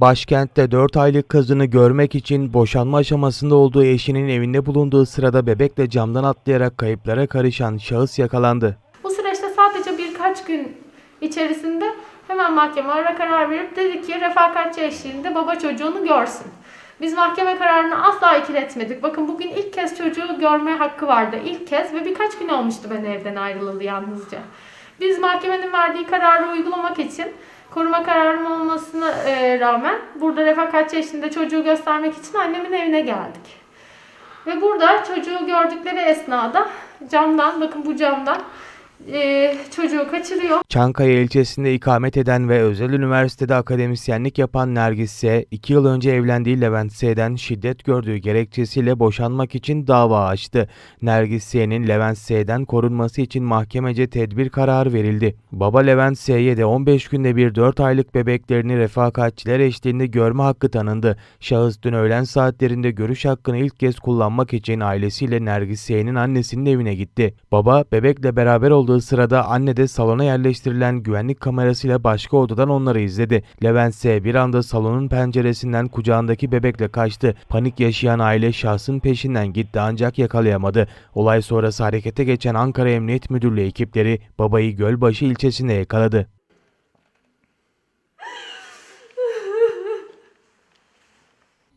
Başkentte 4 aylık kızını görmek için boşanma aşamasında olduğu eşinin evinde bulunduğu sırada bebekle camdan atlayarak kayıplara karışan şahıs yakalandı. Bu süreçte sadece birkaç gün içerisinde hemen mahkeme ara karar verip dedi ki refakatçi eşliğinde baba çocuğunu görsün. Biz mahkeme kararını asla ikiletmedik. Bakın bugün ilk kez çocuğu görme hakkı vardı. İlk kez ve birkaç gün olmuştu ben evden ayrılalı yalnızca. Biz mahkemenin verdiği kararı uygulamak için koruma kararım olmasına e, rağmen burada refakatçi eşliğinde çocuğu göstermek için annemin evine geldik. Ve burada çocuğu gördükleri esnada camdan, bakın bu camdan e, çocuğu kaçırıyor. Çankaya ilçesinde ikamet eden ve özel üniversitede akademisyenlik yapan Nergis S. 2 yıl önce evlendiği Levent S.'den şiddet gördüğü gerekçesiyle boşanmak için dava açtı. Nergis S.'nin Levent S.'den korunması için mahkemece tedbir kararı verildi. Baba Levent S.'ye de 15 günde bir 4 aylık bebeklerini refakatçiler eşliğinde görme hakkı tanındı. Şahıs dün öğlen saatlerinde görüş hakkını ilk kez kullanmak için ailesiyle Nergis S.'nin annesinin evine gitti. Baba bebekle beraber olduğu sırada anne de salona yerleştirilen güvenlik kamerasıyla başka odadan onları izledi. Levent ise bir anda salonun penceresinden kucağındaki bebekle kaçtı. Panik yaşayan aile şahsın peşinden gitti ancak yakalayamadı. Olay sonrası harekete geçen Ankara Emniyet Müdürlüğü ekipleri babayı Gölbaşı ilçesinde yakaladı.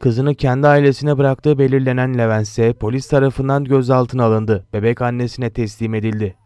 Kızını kendi ailesine bıraktığı belirlenen Levent polis tarafından gözaltına alındı. Bebek annesine teslim edildi.